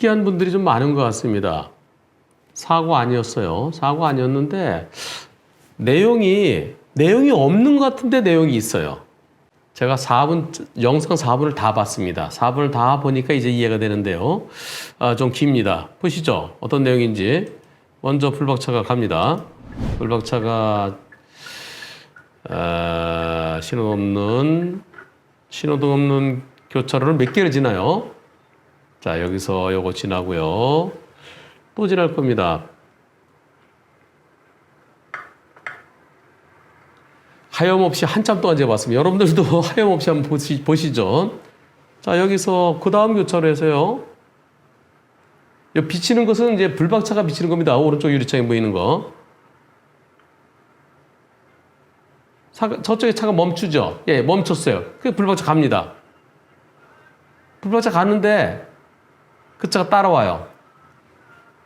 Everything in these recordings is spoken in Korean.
특이한 분들이 좀 많은 것 같습니다. 사고 아니었어요. 사고 아니었는데 내용이 내용이 없는 것 같은데 내용이 있어요. 제가 4분 영상 4분을 다 봤습니다. 4분을 다 보니까 이제 이해가 되는데요. 아, 좀 깁니다. 보시죠. 어떤 내용인지 먼저 불박차가 갑니다. 불박차가 아, 신호 없는 신호등 없는 교차로를 몇 개를 지나요? 자 여기서 요거 지나고요. 또 지날 겁니다. 하염없이 한참 동안 재봤습니다. 여러분들도 하염없이 한번 보시, 보시죠. 자, 여기서 그 다음 교차로에서요. 여 비치는 것은 이제 불박차가 비치는 겁니다. 오른쪽 유리창에 보이는 거. 차, 저쪽에 차가 멈추죠. 예, 멈췄어요. 그 불박차 갑니다. 불박차 가는데 그 차가 따라와요.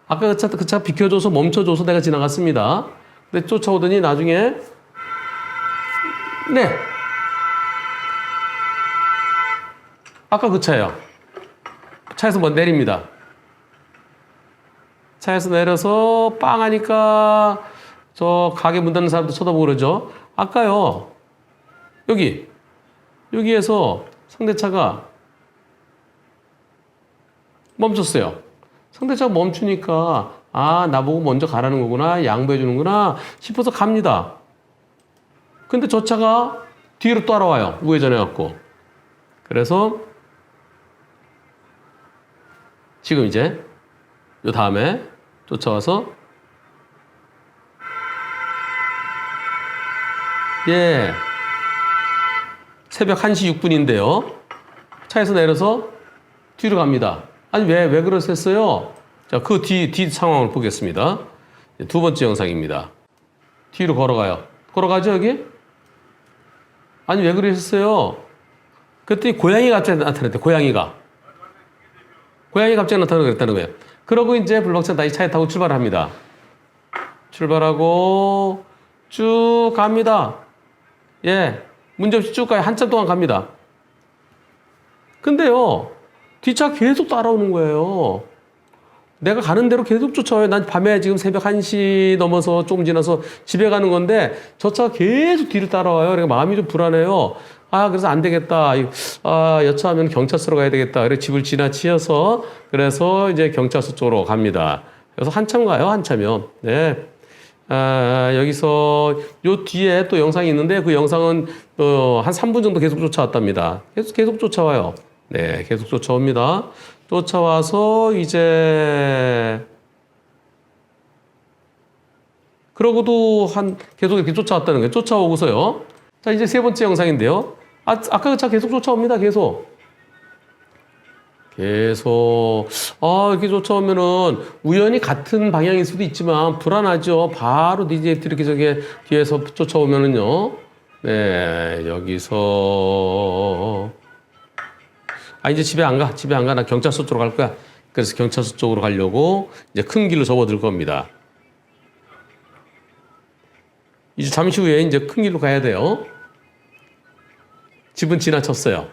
아까 그 차, 그 차 비켜줘서 멈춰줘서 내가 지나갔습니다. 근데 쫓아오더니 나중에 네. 아까 그 차예요. 차에서 뭐 내립니다. 차에서 내려서 빵 하니까 저 가게 문 닫는 사람도 쳐다보고 그러죠. 아까요. 여기. 여기에서 상대차가 멈췄어요. 상대차가 멈추니까 아, 나보고 먼저 가라는 거구나. 양보해 주는구나 싶어서 갑니다. 근데 저 차가 뒤로 따라와요. 우회전해 갖고. 그래서 지금 이제 요 다음에 쫓아와서 예. 새벽 1시 6분인데요. 차에서 내려서 뒤로 갑니다. 아니 왜 왜 그러셨어요? 자, 그 뒤 뒤 상황을 보겠습니다. 두 번째 영상입니다. 뒤로 걸어가요. 걸어가죠, 여기? 아니 왜 그러셨어요? 그랬더니 고양이가 갑자기 나타났대 고양이가 고양이 갑자기 나타나고 그랬다는 거예요 그러고 이제 블록체인 다시 차에 타고 출발합니다 출발하고 쭉 갑니다 예 문제없이 쭉 가요 한참 동안 갑니다 근데요 뒷차 계속 따라오는 거예요 내가 가는 대로 계속 쫓아와요. 난 밤에 지금 새벽 1시 넘어서 조금 지나서 집에 가는 건데 저 차가 계속 뒤를 따라와요. 그러니까 마음이 좀 불안해요. 아, 그래서 안 되겠다. 아, 여차하면 경찰서로 가야 되겠다. 그래 집을 지나치어서 그래서 이제 경찰서 쪽으로 갑니다. 그래서 한참 가요. 한참이요. 네. 아, 여기서 요 뒤에 또 영상이 있는데 그 영상은 어, 한 3분 정도 계속 쫓아왔답니다. 계속 계속 쫓아와요. 네, 계속 쫓아옵니다. 쫓아와서 이제 그러고도 한 계속 이렇게 쫓아왔다는 거예요. 쫓아오고서요. 자, 이제 세 번째 영상인데요. 아, 아까 그차 계속 쫓아옵니다. 계속. 계속 아 이렇게 쫓아오면은 우연히 같은 방향일 수도 있지만 불안하죠. 바로 이제 이렇게 저게 뒤에서 쫓아오면은요. 네 여기서 아 이제 집에 안 가. 집에 안 가. 나 경찰서 쪽으로 갈 거야. 그래서 경찰서 쪽으로 가려고 이제 큰 길로 접어들 겁니다. 이제 잠시 후에 이제 큰 길로 가야 돼요. 집은 지나쳤어요.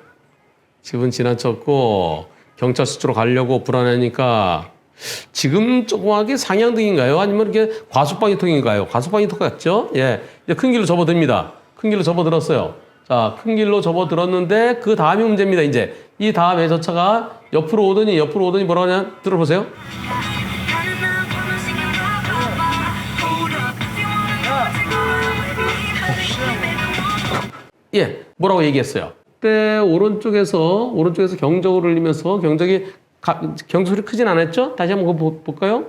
집은 지나쳤고 경찰서 쪽으로 가려고 불안하니까 지금 조그맣게 상향등인가요? 아니면 이렇게 과속방지턱인가요? 과속방지턱 같죠? 예. 이제 큰 길로 접어듭니다. 큰 길로 접어들었어요. 자, 큰 길로 접어들었는데 그 다음이 문제입니다. 이제 이 다음에 저 차가 옆으로 오더니 옆으로 오더니 뭐라 하냐 들어보세요. 예, 뭐라고 얘기했어요? 그때 오른쪽에서 오른쪽에서 경적을 울리면서 경적이 가, 경소리 크진 않았죠? 다시 한번 볼까요?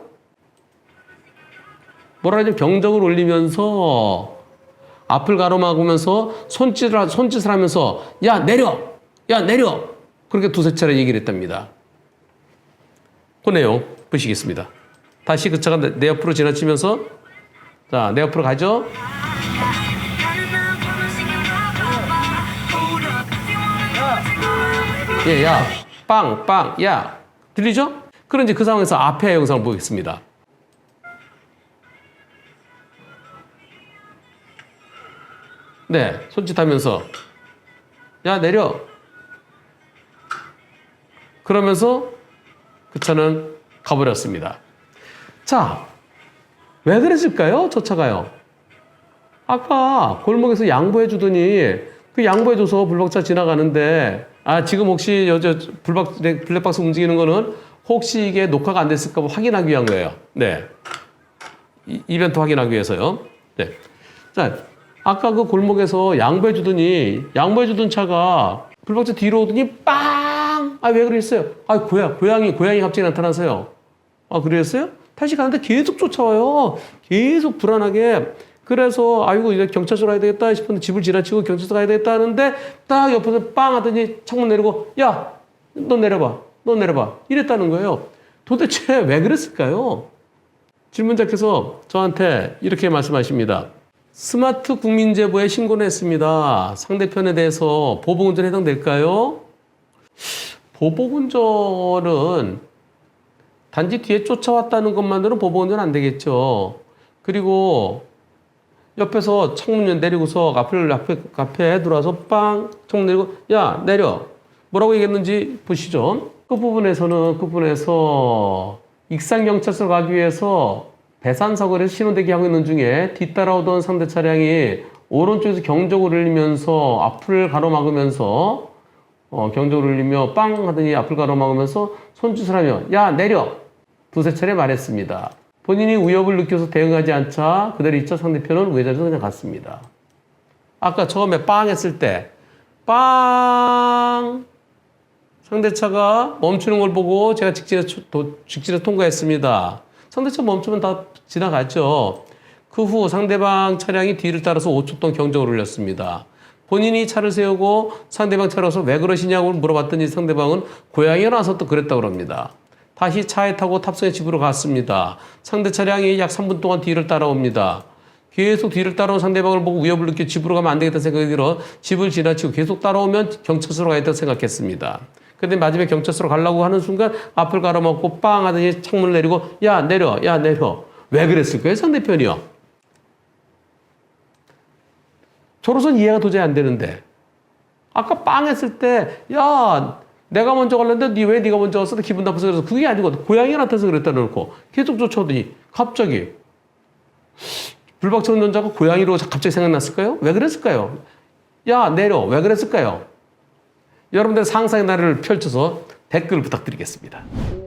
뭐라 하죠? 경적을 울리면서 앞을 가로막으면서 손짓을, 하- 손짓을 하면서 야 내려! 야 내려! 그렇게 두세 차례 얘기를 했답니다. 그 내용 보시겠습니다. 다시 그 차가 내, 내 옆으로 지나치면서 자, 내 옆으로 가죠? 예, 야, 빵, 빵, 야. 들리죠? 이제 그 상황에서 앞에 영상을 보겠습니다. 네, 손짓하면서 야 내려. 그러면서 그 차는 가버렸습니다. 자, 왜 그랬을까요? 저 차가요. 아까 골목에서 양보해 주더니 그 양보해 줘서 블록차 지나가는데 아 지금 혹시 여저 블박 블랙박스 움직이는 거는 혹시 이게 녹화가 안 됐을까 봐 확인하기 위한 거예요. 네. 이, 이벤트 확인하기 위해서요. 네. 자, 아까 그 골목에서 양보해 주더니 양보해 주던 차가 블박차 뒤로 오더니 빵! 아 왜 그랬어요? 아 고양 고양이 고양이 갑자기 나타나서요. 아 그랬어요? 다시 가는데 계속 쫓아와요. 계속 불안하게. 그래서 아이고 이제 경찰서 가야 되겠다 싶은데 집을 지나치고 경찰서 가야 되겠다 하는데 딱 옆에서 빵 하더니 창문 내리고 야 너 내려봐 너 내려봐 이랬다는 거예요. 도대체 왜 그랬을까요? 질문자께서 저한테 이렇게 말씀하십니다. 스마트 국민제보에 신고를 했습니다. 상대편에 대해서 보복운전 해당될까요? 보복운전은 단지 뒤에 쫓아왔다는 것만으로는 보복운전 안 되겠죠. 그리고 옆에서 창문 내리고서 앞을 앞에 앞에 들어와서 빵 창문 내리고 야 내려 뭐라고 얘기했는지 보시죠. 그 부분에서는 그 부분에서 익산 경찰서 가기 위해서 배산사거리에서 신호대기 하고 있는 중에 뒤따라오던 상대 차량이 오른쪽에서 경적을 울리면서 앞을 가로막으면서 어, 경적을 울리며 빵 하더니 앞을 가로막으면서 손짓을 하며 야 내려 두세 차례 말했습니다. 본인이 위협을 느껴서 대응하지 않자 그대로 2차 상대편은 우회전해서 그냥 갔습니다. 아까 처음에 빵 했을 때 빵 상대차가 멈추는 걸 보고 제가 직진해, 도- 직진해 통과했습니다. 상대차 멈추면 다 지나갔죠. 그 후 상대방 차량이 뒤를 따라서 5초 동안 경적을 울렸습니다. 본인이 차를 세우고 상대방 차로서 왜 그러시냐고 물어봤더니 상대방은 고향에 나서 또 그랬다고 합니다. 다시 차에 타고 탑승해 집으로 갔습니다. 상대 차량이 약 3분 동안 뒤를 따라옵니다. 계속 뒤를 따라온 상대방을 보고 위협을 느끼 집으로 가면 안 되겠다 생각이 들어 집을 지나치고 계속 따라오면 경찰서로 가야겠다 생각했습니다. 근데 마지막에 경찰서로 가려고 하는 순간 앞을 가로막고 빵 하더니 창문을 내리고 야 내려 야 내려 왜 그랬을까요 상대편이요 저로선 이해가 도저히 안 되는데 아까 빵 했을 때 야 내가 먼저 갈랬는데 니왜 네가 먼저 왔어 기분 나빠서 그래서 그게 아니고 고양이가 나타나서 그랬다 놓고 계속 쫓아오더니 갑자기 불박차 운전자가 고양이로 갑자기 생각났을까요? 왜 그랬을까요? 야 내려 왜 그랬을까요? 여러분들 상상의 나래를 펼쳐서 댓글 부탁드리겠습니다.